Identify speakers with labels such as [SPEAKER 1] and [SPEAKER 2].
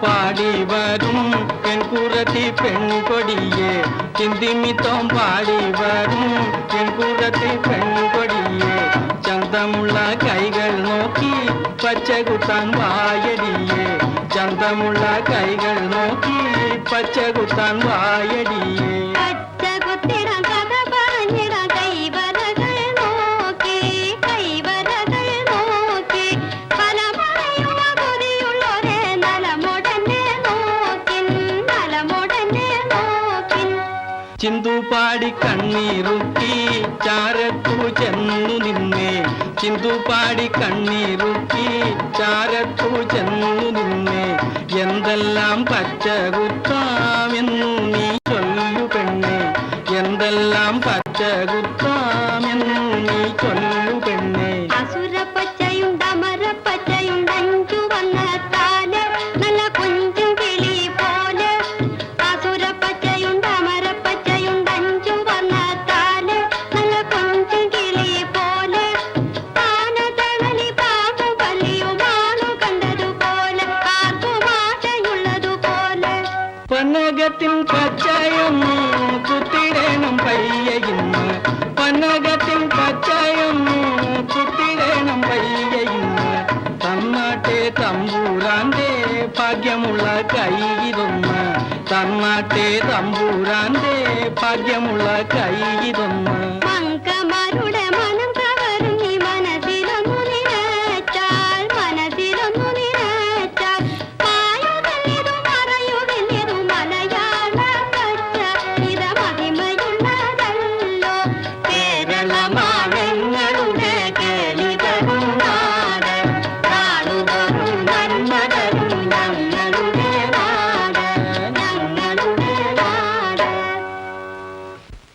[SPEAKER 1] பாடி வரும். என் குரத்தி பெண் கொடியே. சிந்திமித்தம் பாடி வரும். என் குரத்தி பெண் கொடியே. சந்தமுள்ள கைகள் நோக்கி பச்சை குத்தான் வாயடியே. சந்தமுள்ள கைகள் நோக்கி பச்சை குத்தான் வாயடியே. ചിന്തു പാടി കണ്ണീറുക്കി ചാരത്തു ചെന്നു നിന്നേ. ചിന്തു പാടി കണ്ണീറുക്കി ചാരത്തു ചെന്നു നിന്നേ. എന്തെല്ലാം പച്ച பன்னகத்தின் பச்சையும் சுத்திரேனும் பையையும். பன்னகத்தின் பச்சையும் சுத்திரேனும் பையையும். தன்னாட்டே தம்பூராந்தே பாக்யமுள்ள கையிலும். தன்னாட்டே தம்பூராந்தே பாக்யமுள்ள கையிலும்.